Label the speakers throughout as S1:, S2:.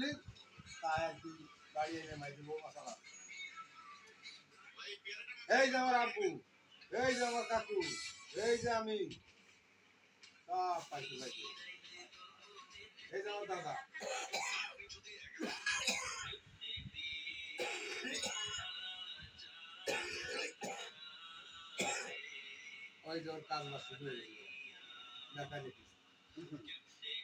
S1: করলি তা একদিন বাড়ি এনে মাই দেবো মশলা এই যে আমার আব্বু এই যে আমার কাকু, এই যে আমি। সব পাইছি পাইছি। এই যে আমার দাদা। ওই যে ওর কাজ বাজ শুরু হয়ে গেল। মেকানিক করতেছে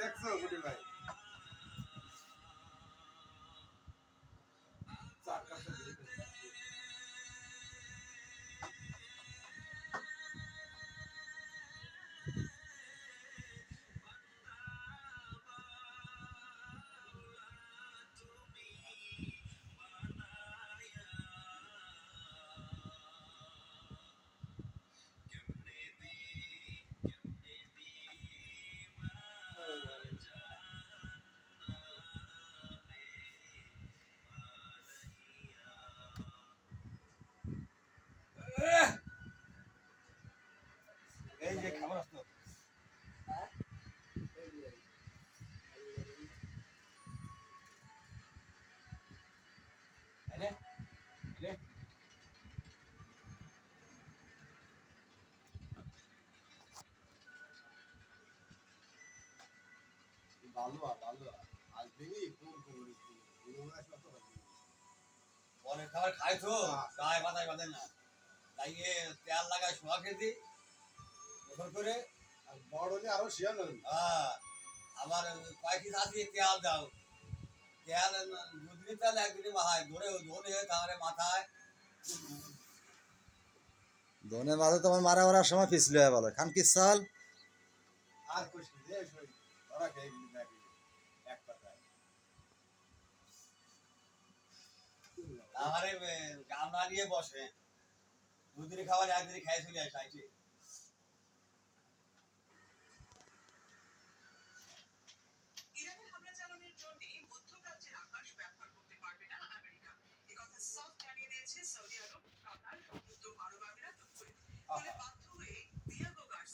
S1: দেখছ ভাই? ভালো ভালো আজ দিনই কোন কোন
S2: অনেক খাবার খাই তো গায়ে বাতায় বাঁধে না। তাই এ তেল লাগায় শোয়া খেতে গোসল করে।
S1: আর বড় হলে আরও শিয়া
S2: হ্যাঁ। আবার আছে তেল দাও। তেল দুদিন তেল একদিনে মাথায় ধরে ধরে তাহলে মাথায়।
S3: ধনে মাঝে তোমার মারা মারার সময় পিছলে বলো খান কি চাল
S1: আর ওরা খেয়ে কিন্তু এক
S2: আমারে গান নিয়ে বসে। দুদিন খাবার একদিন খাই চলে আসে